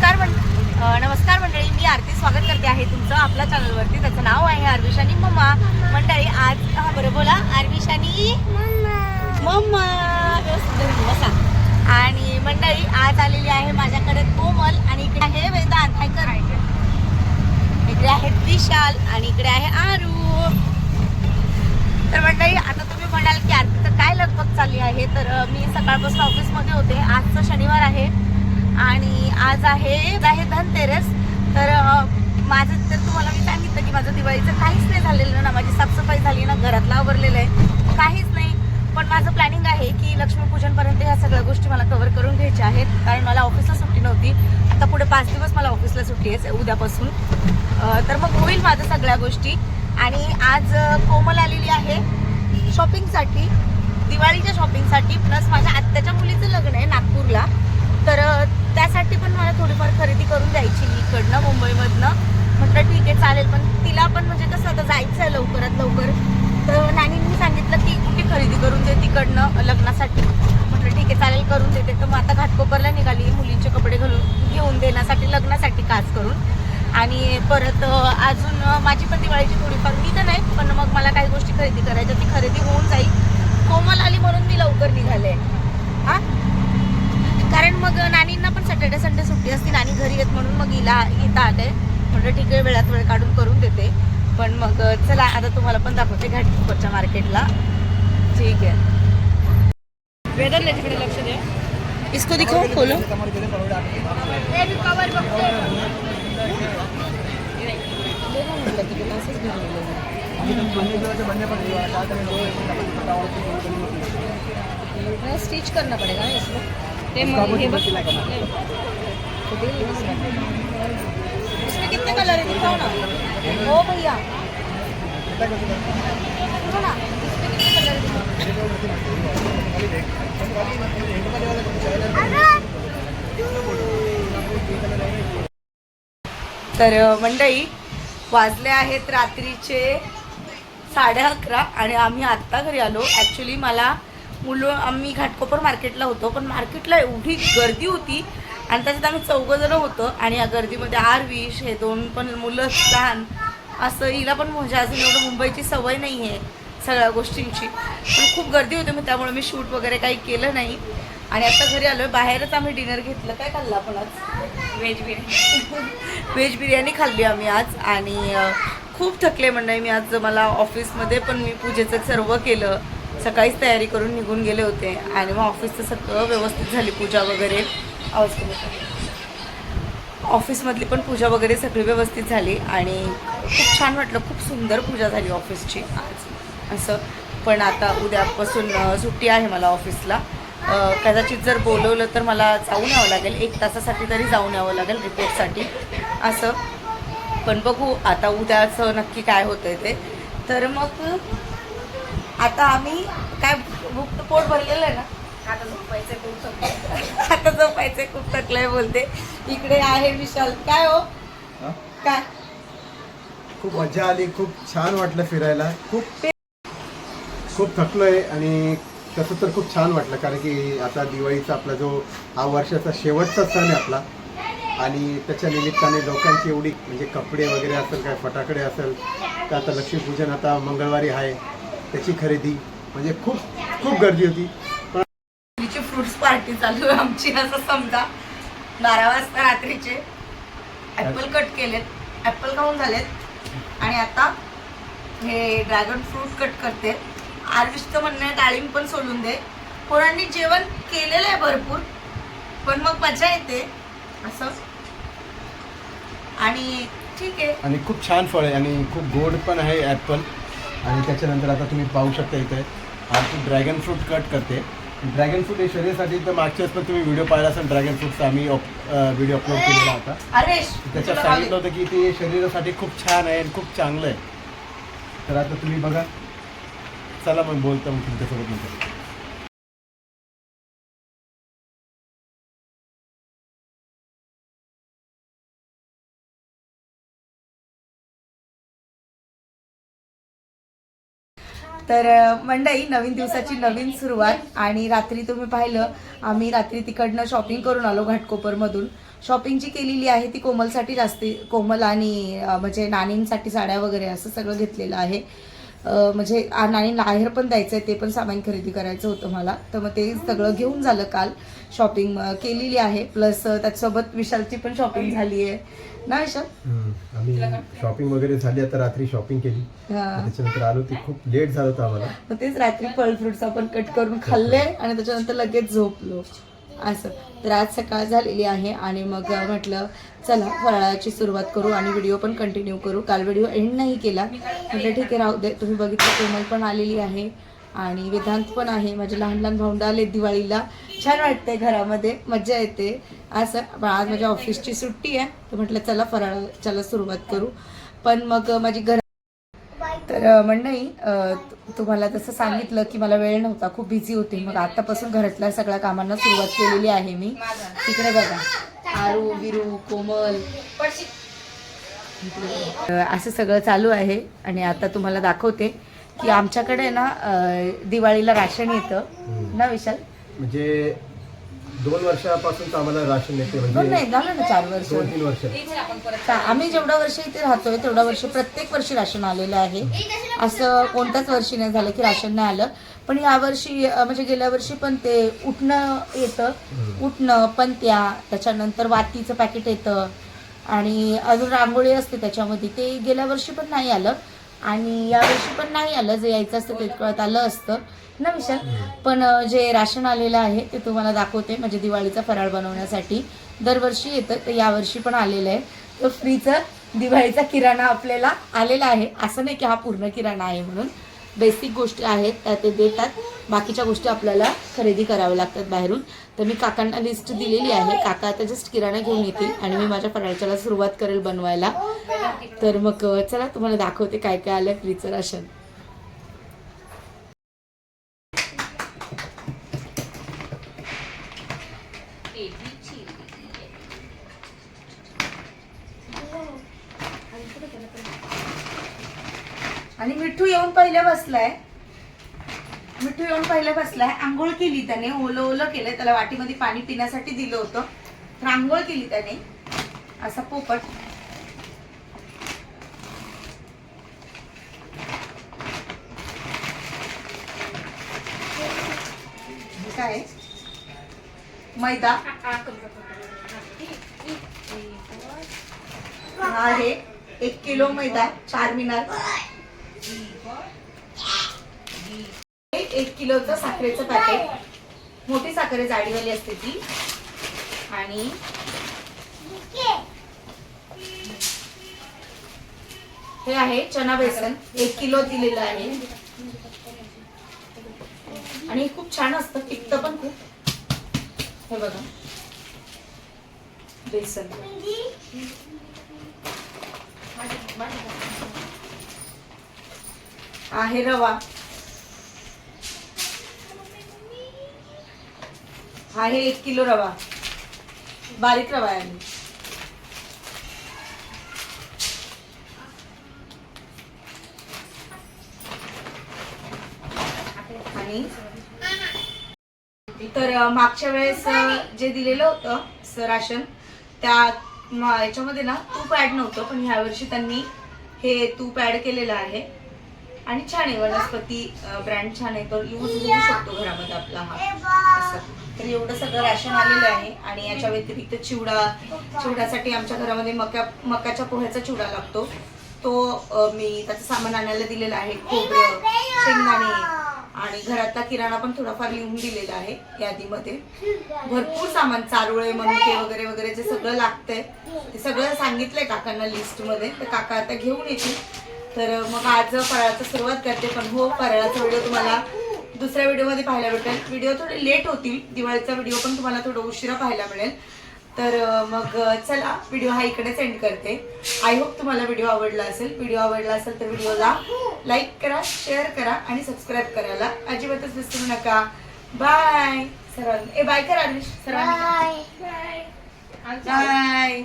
नमस्कार मं अ, नमस्कार मंडळी मी आरती स्वागत करते आहे तुमचं आपल्या चॅनलवरती त्याचं नाव आहे आरविशानी मम्मा. मंडळी आज हा बरं बोला. आरविशानी मम्मा. बसा. आणि मंडळी आज आलेली आहे माझ्याकडे कोमल आणि इकडे आहे वेदांत. हाय कर इकडे आहे विशाल आणि इकडे आहे आरू. तर मंडळी आता तुम्ही म्हणाल की आरतीचं काय लगबग चालली आहे? तर मी सकाळपासून ऑफिसमध्ये होते. आजचं शनिवार आहे. आणि आज आहे आहे धनतेरस तर माझं तर तुम्हाला मी सांगितलं की माझं दिवाळीचं काहीच नाही झालेलं ना. माझी साफसफाई झाली ना घरातला आवरलेलं आहे. काहीच नाही. पण माझं प्लॅनिंग आहे की लक्ष्मीपूजनपर्यंत ह्या सगळ्या गोष्टी मला कव्हर करून घ्यायच्या आहेत. कारण मला ऑफिसला सुट्टी नव्हती. आता पुढे पाच दिवस मला ऑफिसला सुट्टी आहे उद्यापासून. तर मग होईल माझं सगळ्या गोष्टी. आणि आज कोमल आलेली आहे शॉपिंगसाठी दिवाळीच्या शॉपिंगसाठी प्लस माझ्या आत्याच्या मुलीचं लग्न आहे नागपूरला. तर त्यासाठी पण मला थोडीफार खरेदी करून द्यायची इकडनं मुंबईमधनं. म्हटलं ठीक आहे चालेल. पण तिला पण म्हणजे कसं आता जायचं आहे लवकरात लवकर. तर नानींनी सांगितलं की कुठे खरेदी करून दे तिकडनं लग्नासाठी. म्हटलं ठीक आहे चालेल करून देते. तर मग आता घाटकोपरला निघाली. मुलींचे कपडे घालून घेऊन देण्यासाठी लग्नासाठी खास करून. आणि परत अजून माझी पण दिवाळीची थोडीफार मी तर नाही पण मग मला काही गोष्टी खरेदी करायच्या ती खरेदी होऊन जाईल. कोमल आली म्हणून मी लवकर निघाले. हां कारण मग नानींना पण सॅटर्डे संडे सुट्टी असते. नानी घरी येत म्हणून मग हिला इथं आले. म्हटलं ठीक आहे वेळात वेळ काढून करून देते. पण मग चला आता तुम्हाला पण दाखवते घाटकोरच्या मार्केटला. ठीक आहे. वेदर तिकडे लक्ष दे इसको दिखाओ खोलो. स्टिच करना पड़ेगा इसमें ते मग हे बघ इसमें कितने कलर है दिखाओ ना ओ भैया देखो ना इसमें कितने कलर है दिखाओ। तर अ, मंडळी वाजले आहेत रात्रीचे साडे अकरा आणि आम्ही आत्ता घरी आलो ॲक्च्युली मला मुलं आम्ही घाटकोपर मार्केटला होतो पण मार्केटला एवढी गर्दी होती आणि त्याच्यात आम्ही चौघं जण होतो आणि या गर्दीमध्ये आरविश हे दोन पण मुलं लहान असं हिला पण म्हणजे अजून एवढं मुंबईची सवय नाही आहे सगळ्या गोष्टींची. पण खूप गर्दी होती मग त्यामुळे मी शूट वगैरे काही केलं नाही. आणि आता घरी आलो बाहेरच आम्ही डिनर घेतलं. काय खाल्लं आपण आज? व्हेज बिर्याणी व्हेज बिर्याणी खाल्ली आम्ही आज आणि खूप थकले मंडळी मी आज मला ऑफिसमध्ये पण मी पूजेचं सर्व केलं. सकाळीच तयारी करून निघून गेले होते आणि मग ऑफिसचं सगळं व्यवस्थित झाली पूजा वगैरे. आवाज. ऑफिसमधली पण पूजा वगैरे सगळी व्यवस्थित झाली आणि खूप छान वाटलं खूप सुंदर पूजा झाली ऑफिसची आज. असं. पण आता उद्यापासून सुट्टी आहे मला ऑफिसला. कदाचित जर बोलवलं तर मला जाऊन यावं लागेल. एक तासासाठी तरी जाऊन यावं लागेल रिपोर्टसाठी. असं. पण बघू आता उद्याचं नक्की काय होतंय ते. तर मग आता आम्ही काय भूक पोट भरलेलं आहे ना? आता झोपायचं खूप थकलं. आता खूप थकलंय बोलते. इकडे आहे विशाल. काय हो? हा? काय? खूप मजा आली खूप छान वाटलं फिरायला. खूप खूप थकलोय आणि तसं तर खूप छान वाटलं कारण की आता दिवाळीचा आपला जो हा वर्षाचा शेवटचा सण आहे आपला आणि त्याच्या निमित्ताने लोकांची एवढी म्हणजे कपडे वगैरे असेल काय फटाकडे असेल तर आता लक्ष्मीपूजन आता मंगळवारी आहे. त्याची खरेदी. म्हणजे खूप खूप गर्दी होती. फ्रुट्स पार्टी चालू आहे आमची असं समजा. बारा वाजता रात्रीचे. ॲपल कट केलेत. ॲपल खाऊन झालेत. आणि आता हे ड्रॅगन फ्रूट कट करते. आरविशचं म्हणणं आहे डाळिंब पण सोलून दे. पोरांनी जेवण केलेलं आहे भरपूर. पण मग मजा येते. असं. आणि ठीक आहे. आणि खूप छान फळ आहे आणि खूप गोड पण आहे ॲपल आणि त्याच्यानंतर आता तुम्ही पाहू शकता इथे आज ड्रॅगन फ्रूट कट करते. ड्रॅगन फ्रूट हे शरीरासाठी तर मागच्या वेळेस पण तुम्ही व्हिडिओ पाहिला असेल ड्रॅगन फ्रूटचा आम्ही व्हिडिओ अपलोड केलेला होता. अरेश त्याच्यात तुला सांगितलं होतं की ते शरीरासाठी खूप छान आहे आणि खूप चांगलं आहे. तर आता तुम्ही बघा. चला मग बोलतो मग तुमच्यासोबत तर मंडई नवीन दिवसाची नवीन सुरुवात. आणि रात्री तुम्ही पाहिलं आम्ही रात्री तिकडनं शॉपिंग करून आलो घाटकोपरमधून. शॉपिंग जी केलेली आहे ती कोमलसाठी जास्ती कोमल आणि म्हणजे नानींसाठी साड्या वगैरे असं सगळं घेतलेलं आहे. म्हणजे आ- नानींना आहेर पण द्यायचं आहे ते पण सामान खरेदी करायचं होतं मला. तर मग ते सगळं घेऊन झालं काल शॉपिंग केलेली आहे. प्लस त्याच्यासोबत विशालची पण शॉपिंग झाली आहे ना विशाल? आम्ही शॉपिंग वगैरे झाली आता रात्री शॉपिंग केली. हा. त्याच्यानंतर आलो ती खूप लेट झालं होतं आम्हाला. मग तेच रात्री फळ फ्रुट्स आपण कट करून खाल्ले आणि त्याच्यानंतर लगेच झोपलो. असं. तर आज सकाळ झालेली आहे आणि मग म्हटलं चला फराळाची सुरुवात करू आणि व्हिडिओ पण कंटिन्यू करू. काल व्हिडिओ एंड नाही केला. म्हटलं ठीक आहे राहू दे. तुम्ही बघितलं कोमल पण आलेली आहे आणि वेदांत पण आहे. माझे लहान लहान भाऊंड आले दिवाळीला. छान वाटतंय घरामध्ये. मजा येते. असं आज माझ्या ऑफिसची सुट्टी आहे. तर म्हटलं चला फराळाच्याला सुरुवात करू. पण मग माझी घर तर मंडळी तुम्हाला जसं सांगितलं की मला वेळ नव्हता खूप बिझी होते. मग आतापासून घरातल्या सगळ्या कामांना सुरुवात केलेली आहे मी. तिकडे बघा. आरू बिरू कोमल. असं सगळं चालू आहे आणि आता तुम्हाला दाखवते की आमच्याकडे ना दिवाळीला राशन येतं. ना विशाल? म्हणजे दोन वर्षापासून आम्हाला राशन येते दोन म्हणजे नाही झालं ना चार वर्ष. दोन तीन वर्ष. आम्ही जेवढं वर्ष इथे राहतोय तेवढं वर्ष प्रत्येक वर्षी राशन आलेलं आहे. असं कोणत्याच वर्षी नाही झालं की राशन नाही आलं. पण या वर्षी अं, म्हणजे गेल्या वर्षी पण ते उठणं येतं. उठणं पंत्या त्याच्यानंतर वातीचं पॅकेट येतं. आणि अजून रांगोळी असते त्याच्यामध्ये. ते गेल्या वर्षी पण नाही आलं. आणि या वर्षी पण नाही आलं जे यायचं असतं ते कळत आलं असतं. ना विशाल? पण जे राशन आलेलं आहे ते तुम्हाला दाखवते म्हणजे दिवाळीचा फराळ बनवण्यासाठी. दरवर्षी येतं तर यावर्षी पण आलेलं आहे. तर फ्रीचं दिवाळीचा किराणा आपल्याला आलेला आहे. असं नाही की हा पूर्ण किराणा आहे म्हणून. बेसिक गोष्टी आहेत त्या ते देतात. बाकीच्या गोष्टी आपल्याला खरेदी कराव्या लागतात बाहेरून. तर मी काकांना लिस्ट दिलेली आहे. काका आता जस्ट किराणा घेऊन येतील आणि मी माझ्या फराळच्याला सुरुवात करेल बनवायला. तर मग चला तुम्हाला दाखवते काय काय आलं. फ्रीचं राशन आणि मिठू येऊन पहिल्या बसलाय. मिठू येऊन पहिल्या बसलाय. आंघोळ केली त्याने ओलं ओलं केलंय. त्याला वाटीमध्ये पाणी पिण्यासाठी दिलं होतं. तर आंघोळ केली त्याने. असा पोपट. काय? मैदा. हा आहे एक किलो मैदा चार मिनार. एक किलोचं साखरेचं पॅकेट मोठी साखर जाडीवाली असते ती. आणि हे आहे चना बेसन. एक किलो दिलेलं आहे. आणि खूप छान असतं पिकत पण खूप. हे बघा. बेसन. आहे रवा. हा आहे एक किलो रवा. बारीक रवा आहे आणि. तर मागच्या वेळेस जे दिलेलं होतं सर राशन त्या याच्यामध्ये ना तूप ऍड नव्हतं पण ह्या वर्षी त्यांनी हे तूप ऍड केलेलं आहे. आणि छान आहे वनस्पती ब्रँड छान आहे तर यूज होऊ शकतो घरामध्ये आपला हा. असं. तर एवढं सगळं राशन आलेलं आहे आणि याच्या व्यतिरिक्त चिवडा चिवड्यासाठी आमच्या घरामध्ये मका मकाच्या पोह्याचा चिवडा लागतो. तो मी त्याचं सामान आणायला दिलेला आहे खोबरं शेंगदाणे आणि घरातला किराणा पण थोडाफार लिहून दिलेला आहे यादीमध्ये. भरपूर सामान चारुळे मनुके वगैरे वगैरे जे सगळं लागतंय ते सगळं सांगितलंय काकांना लिस्टमध्ये. तर काका आता घेऊन येतील. तर मग आज फराळाचं सुरुवात करते पण हो फराळाचा व्हिडिओ तुम्हाला दुसऱ्या व्हिडिओमध्ये पाहायला भेटेल. व्हिडिओ थोडे लेट होतील. दिवाळीचा व्हिडिओ पण तुम्हाला थोडं उशिरा पाहायला मिळेल. तर मग चला व्हिडिओ हा इकडेच एंड करते. आय होप तुम्हाला व्हिडिओ आवडला असेल. व्हिडिओ आवडला असेल तर व्हिडिओला लाईक करा शेअर करा आणि सबस्क्राईब करायला अजिबातच विसरू नका. बाय सर्वांनी ए बाय करा सर्वांनी बाय